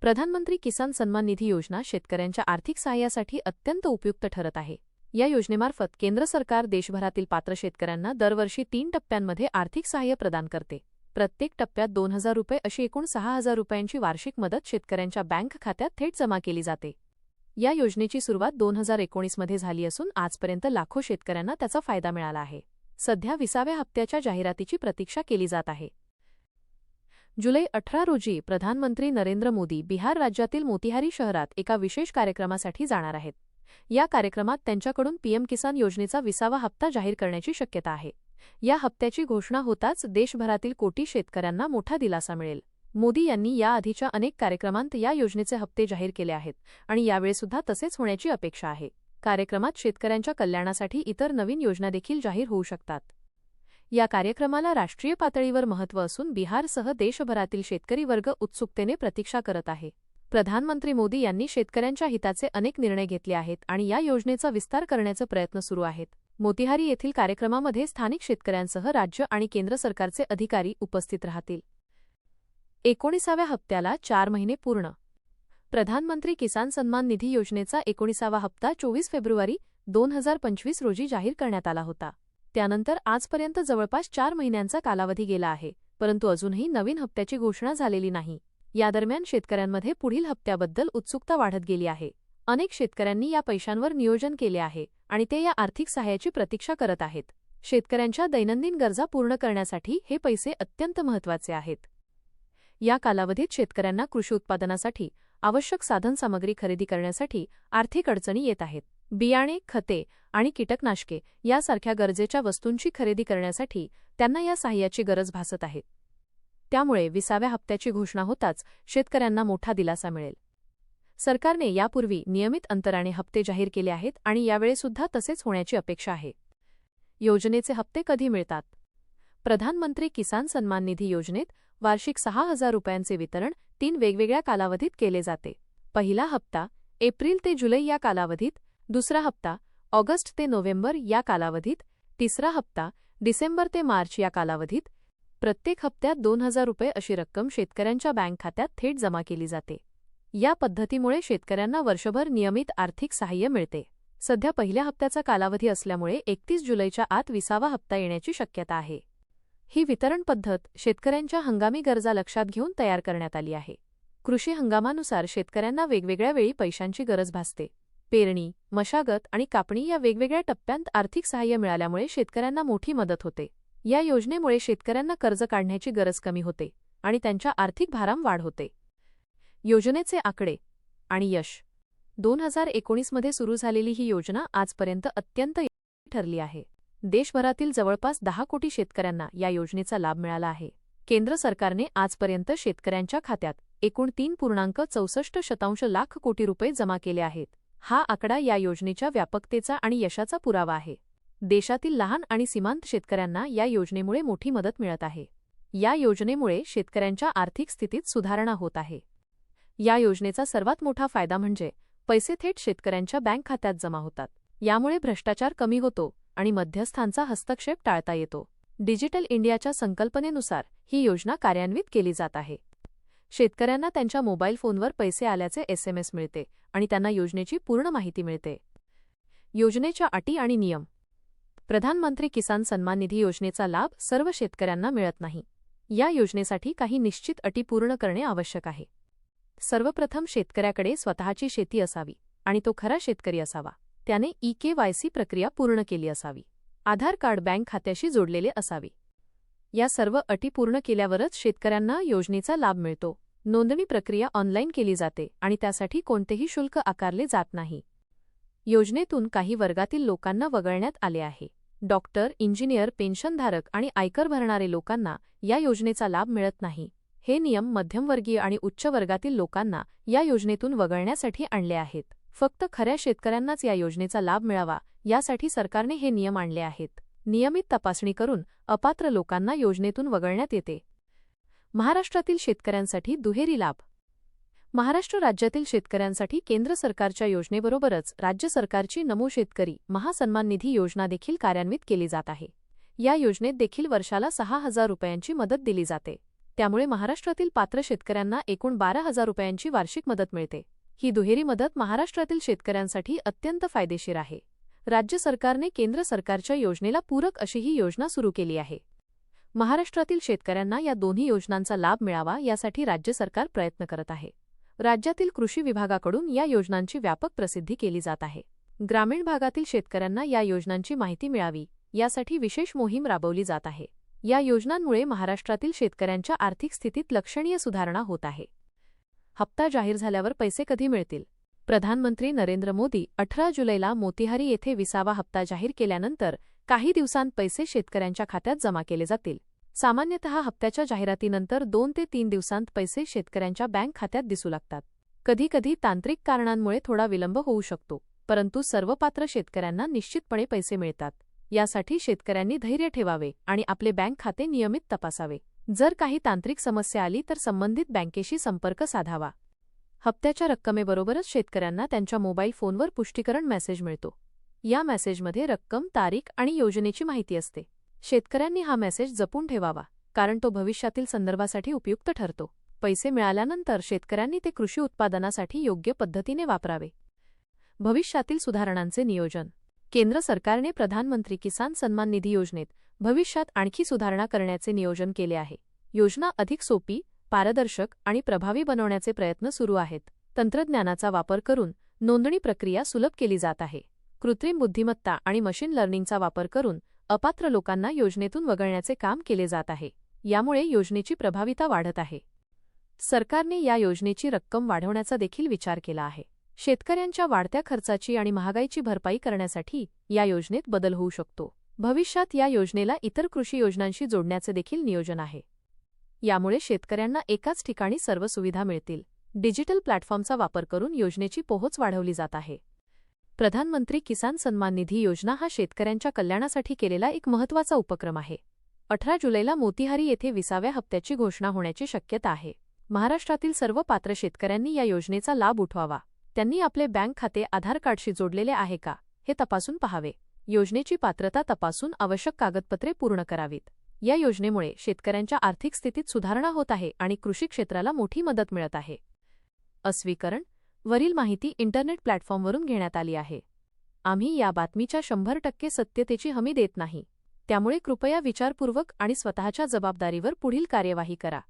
प्रधानमंत्री किसान सन्मान निधी योजना शेतकऱ्यांच्या आर्थिक सहाय्यासाठी अत्यंत उपयुक्त ठरत आहे. या योजनेमार्फत केंद्र सरकार देशभरातील पात्र शेतकऱ्यांना दरवर्षी तीन टप्प्यांमध्ये आर्थिक सहाय्य प्रदान करते. प्रत्येक टप्प्यात दोन हजार रुपये अशी एकूण सहा हजार रुपयांची वार्षिक मदत शेतकऱ्यांच्या बँक खात्यात थेट जमा केली जाते. या योजनेची सुरुवात दोन हजार एकोणीसमध्ये झाली असून आजपर्यंत लाखो शेतकऱ्यांना त्याचा फायदा मिळाला आहे. सध्या विसाव्या हप्त्याच्या जाहिरातीची प्रतीक्षा केली जात आहे. जुलै अठरा रोजी प्रधानमंत्री नरेंद्र मोदी बिहार राज्यातील मोतिहारी शहरात एका विशेष कार्यक्रमासाठी जाणार आहेत. या कार्यक्रमात त्यांच्याकडून पीएम किसान योजनेचा विसावा हप्ता जाहीर करण्याची शक्यता आहे. या हप्त्याची घोषणा होताच देशभरातील कोटी शेतकऱ्यांना मोठा दिलासा मिळेल. मोदी यांनी याआधीच्या अनेक कार्यक्रमांत या योजनेचे हप्ते जाहीर केले आहेत आणि यावेळीसुद्धा तसेच होण्याची अपेक्षा आहे. कार्यक्रमात शेतकऱ्यांच्या कल्याणासाठी इतर नवीन योजना देखील जाहीर होऊ शकतात. या कार्यक्रमाला राष्ट्रीय पातळीवर महत्त्व असून बिहारसह देशभरातील शेतकरी वर्ग उत्सुकतेने प्रतीक्षा करत आहे. प्रधानमंत्री मोदी यांनी शेतकऱ्यांच्या हिताचे अनेक निर्णय घेतले आहेत आणि या योजनेचा विस्तार करण्याचे प्रयत्न सुरू आहेत. मोतिहारी येथील कार्यक्रमामध्ये स्थानिक शेतकऱ्यांसह राज्य आणि केंद्र सरकारचे अधिकारी उपस्थित राहतील. एकोणीसाव्या हप्त्याला चार महिने पूर्ण. प्रधानमंत्री किसान सन्मान निधी योजनेचा एकोणीसावा हप्ता चोवीस फेब्रुवारी दोन हजार पंचवीस रोजी जाहीर करण्यात आला होता. त्यानंतर आजपर्यंत जवळपास चार महिन्यांचा कालावधी गेला आहे परंतु अजूनही नवीन हप्त्याची घोषणा झालेली नाही. या दरम्यान शेतकऱ्यांमध्ये पुढील हप्त्याबद्दल उत्सुकता वाढत गेली आहे. अनेक शेतकऱ्यांनी या पैशांवर नियोजन केले आहे आणि ते या आर्थिक सहाय्याची प्रतीक्षा करत आहेत. शेतकऱ्यांच्या दैनंदिन गरजा पूर्ण करण्यासाठी हे पैसे अत्यंत महत्त्वाचे आहेत. या कालावधीत शेतकऱ्यांना कृषी उत्पादनासाठी आवश्यक साधनसामग्री खरेदी करण्यासाठी आर्थिक अडचणी येत आहेत. बियाणे खते आणि कीटकनाशके यासारख्या गरजेच्या वस्तूंची खरेदी करण्यासाठी त्यांना या सहाय्याची गरज भासत आहे. त्यामुळे विसाव्या हप्त्याची घोषणा होताच शेतकऱ्यांना मोठा दिलासा मिळेल. सरकारने यापूर्वी नियमित अंतराने हप्ते जाहीर केले आहेत आणि यावेळीसुद्धा तसेच होण्याची अपेक्षा आहे. योजनेचे हप्ते कधी मिळतात? प्रधानमंत्री किसान सन्मान निधी योजनेत वार्षिक सहा हजार रुपयांचे वितरण तीन वेगवेगळ्या कालावधीत केले जाते. पहिला हप्ता एप्रिल ते जुलै या कालावधीत दुसरा हप्ता ऑगस्ट ते नोव्हेंबर या कालावधीत तिसरा हप्ता डिसेंबर ते मार्च या कालावधीत प्रत्येक हप्त्यात दोन हजार रुपये अशी रक्कम शेतकऱ्यांच्या बँक खात्यात थेट जमा केली जाते. या पद्धतीमुळे शेतकऱ्यांना वर्षभर नियमित आर्थिक सहाय्य मिळते. सध्या पहिल्या हप्त्याचा कालावधी असल्यामुळे एकतीस जुलैच्या आत विसावा हप्ता येण्याची शक्यता आहे. ही वितरण पद्धत शेतकऱ्यांच्या हंगामी गरजा लक्षात घेऊन तयार करण्यात आली आहे. कृषी हंगामानुसार शेतकऱ्यांना वेगवेगळ्या वेळी पैशांची गरज भासते. पेरणी मशागत आणि कापणी या वेगवेगळ्या टप्प्यांत आर्थिक सहाय्य मिळाल्यामुळे शेतकऱ्यांना मोठी मदत होते. या योजनेमुळे शेतकऱ्यांना कर्ज काढण्याची गरज कमी होते आणि त्यांच्या आर्थिक भाराम वाढ होते. योजनेचे आकडे आणि यश. दोन हजार एकोणीसमध्ये सुरू झालेली ही योजना आजपर्यंत अत्यंत ठरली आहे. देशभरातील जवळपास दहा कोटी शेतकऱ्यांना या योजनेचा लाभ मिळाला आहे. केंद्र सरकारने आजपर्यंत शेतकऱ्यांच्या खात्यात एकूण तीन पूर्णांक चौसष्ट शतांश लाख कोटी रुपये जमा केले आहेत. हा आकडा या योजनेच्या व्यापकतेचा आणि यशाचा पुरावा आहे. देशातील लहान आणि सीमांत शेतकऱ्यांना या योजनेमुळे मोठी मदत मिळत आहे. या योजनेमुळे शेतकऱ्यांच्या आर्थिक स्थितीत सुधारणा होत आहे. या योजनेचा सर्वात मोठा फायदा म्हणजे पैसे थेट शेतकऱ्यांच्या बँक खात्यात जमा होतात. यामुळे भ्रष्टाचार कमी होतो आणि मध्यस्थांचा हस्तक्षेप टाळता येतो. डिजिटल इंडियाच्या संकल्पनेनुसार ही योजना कार्यान्वित केली जात आहे. शेतकऱ्यांना त्यांच्या मोबाईल फोनवर पैसे आल्याचे एसएमएस मिळते. आणि त्यांना योजनेची पूर्ण माहिती मिळते. योजनेच्या अटी आणि नियम. प्रधानमंत्री किसान सन्मान निधी योजनेचा लाभ सर्व शेतकऱ्यांना मिळत नाही. या योजनेसाठी काही निश्चित अटी पूर्ण करणे आवश्यक आहे. सर्वप्रथम शेतकऱ्याकडे स्वतःची शेती असावी आणि तो खरा शेतकरी असावा. त्याने ई के वाय सी प्रक्रिया पूर्ण केली असावी. आधार कार्ड बँक खात्याशी जोडलेले असावे. या सर्व अटी पूर्ण केल्यावरच शेतकऱ्यांना योजनेचा लाभ मिळतो. नोंदणी प्रक्रिया ऑनलाईन केली जाते आणि त्यासाठी कोणतेही शुल्क आकारले जात नाही. योजनेतून काही वर्गातील लोकांना वगळण्यात आले आहे. डॉक्टर इंजिनियर पेन्शनधारक आणि आयकर भरणारे लोकांना या योजनेचा लाभ मिळत नाही. हे नियम मध्यमवर्गीय आणि उच्च वर्गातील लोकांना या योजनेतून वगळण्यासाठी आणले आहेत. फक्त खऱ्या शेतकऱ्यांनाच या योजनेचा लाभ मिळावा यासाठी सरकारने हे नियम आणले आहेत. नियमित तपासणी करून अपात्र लोकांना योजनेतून वगळण्यात येते. महाराष्ट्रातील शेतकऱ्यांसाठी दुहेरी लाभ. महाराष्ट्र राज्यातील शेतकऱ्यांसाठी केंद्र सरकारच्या योजनेबरोबरच राज्य सरकारची नमो शेतकरी महासन्मान निधी योजना देखील कार्यान्वित केली जात आहे. या योजनेत देखील वर्षाला सहा हजार रुपयांची मदत दिली जाते. त्यामुळे महाराष्ट्रातील पात्र शेतकऱ्यांना एकूण बारा हजार रुपयांची वार्षिक मदत मिळते. ही दुहेरी मदत महाराष्ट्रातील शेतकऱ्यांसाठी अत्यंत फायदेशीर आहे. राज्य सरकारने केंद्र सरकारच्या योजनेला पूरक अशी ही योजना सुरू केली आहे. महाराष्ट्रातील शेतकऱ्यांना या दोन्ही योजनांचा लाभ मिळावा यासाठी राज्य सरकार प्रयत्न करत आहे. राज्यातील कृषी विभागाकडून या योजनांची व्यापक प्रसिद्धी केली जात आहे. ग्रामीण भागातील शेतकऱ्यांना या योजनांची माहिती मिळावी यासाठी विशेष मोहीम राबवली जात आहे. या योजनांमुळे महाराष्ट्रातील शेतकऱ्यांच्या आर्थिक स्थितीत लक्षणीय सुधारणा होत आहे. हप्ता जाहीर झाल्यावर पैसे कधी मिळतील? प्रधानमंत्री नरेंद्र मोदी अठरा जुलैला मोतिहारी येथे विसावा हप्ता जाहीर केल्यानंतर काही दिवसांत पैसे शेतकऱ्यांच्या खात्यात जमा केले जातील. सामान्यतः हप्त्याच्या जाहिरातीनंतर दोन ते तीन दिवसांत पैसे शेतकऱ्यांच्या बँक खात्यात दिसू लागतात. कधीकधी तांत्रिक कारणांमुळे थोडा विलंब होऊ शकतो परंतु सर्व पात्र शेतकऱ्यांना निश्चितपणे पैसे मिळतात. यासाठी शेतकऱ्यांनी धैर्य ठेवावे आणि आपले बँक खाते नियमित तपासावे. जर काही तांत्रिक समस्या आली तर संबंधित बँकेशी संपर्क साधावा. हप्त्याच्या रक्कमेबरोबरच शेतकऱ्यांना त्यांच्या मोबाईल फोनवर पुष्टीकरण मेसेज मिळतो. या मेसेजमध्ये रक्कम तारीख आणि योजनेची माहिती असते. शेतकऱ्यांनी हा मेसेज जपून ठेवावा कारण तो भविष्यातील संदर्भासाठी उपयुक्त ठरतो. पैसे मिळाल्यानंतर शेतकऱ्यांनी ते कृषी उत्पादनासाठी योग्य पद्धतीने वापरावे. भविष्यातील सुधारणांचे नियोजन. केंद्र सरकारने प्रधानमंत्री किसान सन्मान निधी योजनेत भविष्यात आणखी सुधारणा करण्याचे नियोजन केले आहे. योजना अधिक सोपी पारदर्शक आणि प्रभावी बनवण्याचे प्रयत्न सुरू आहेत. तंत्रज्ञानाचा वापर करून नोंदणी प्रक्रिया सुलभ केली जात आहे. कृत्रिम बुद्धिमत्ता आणि मशीन लर्निंगचा वापर करून अपात्र लोकांना योजनेतून वगळण्याचे काम केले जात आहे. यामुळे योजनेची प्रभाविता वाढत आहे. सरकारने या योजनेची रक्कम वाढवण्याचा देखील विचार केला आहे. शेतकऱ्यांच्या वाढत्या खर्चाची आणि महागाईची भरपाई करण्यासाठी या योजनेत बदल होऊ शकतो. भविष्यात या योजनेला इतर कृषी योजनांशी जोडण्याचे देखील नियोजन आहे. यामुळे शेतकऱ्यांना एकाच ठिकाणी सर्व सुविधा मिळतील. डिजिटल प्लॅटफॉर्मचा वापर करून योजनेची पोहोच वाढवली जात आहे. प्रधानमंत्री किसान सन्मान निधी योजना हा शेतकऱ्यांच्या कल्याणासाठी केलेला एक महत्त्वाचा उपक्रम आहे. अठरा जुलैला मोतीहारी येथे विसाव्या हप्त्याची घोषणा होण्याची शक्यता आहे. महाराष्ट्रातील सर्व पात्र शेतकऱ्यांनी या योजनेचा लाभ उठवावा. त्यांनी आपले बँक खाते आधार कार्डशी जोडलेले आहे का हे तपासून पहावे. योजनेची पात्रता तपासून आवश्यक कागदपत्रे पूर्ण करावीत. या योजनेमुळे शेतकऱ्यांच्या आर्थिक स्थितीत सुधारणा होत आहे आणि कृषी क्षेत्राला मोठी मदत मिळत आहे. अस्वीकरण वरील माहिती इंटरनेट प्लॅटफॉर्मवरून घेण्यात आली आहे. आम्ही या बातमीच्या शंभर टक्के सत्यतेची हमी देत नाही. त्यामुळे कृपया विचारपूर्वक आणि स्वतःच्या जबाबदारीवर पुढील कार्यवाही करा.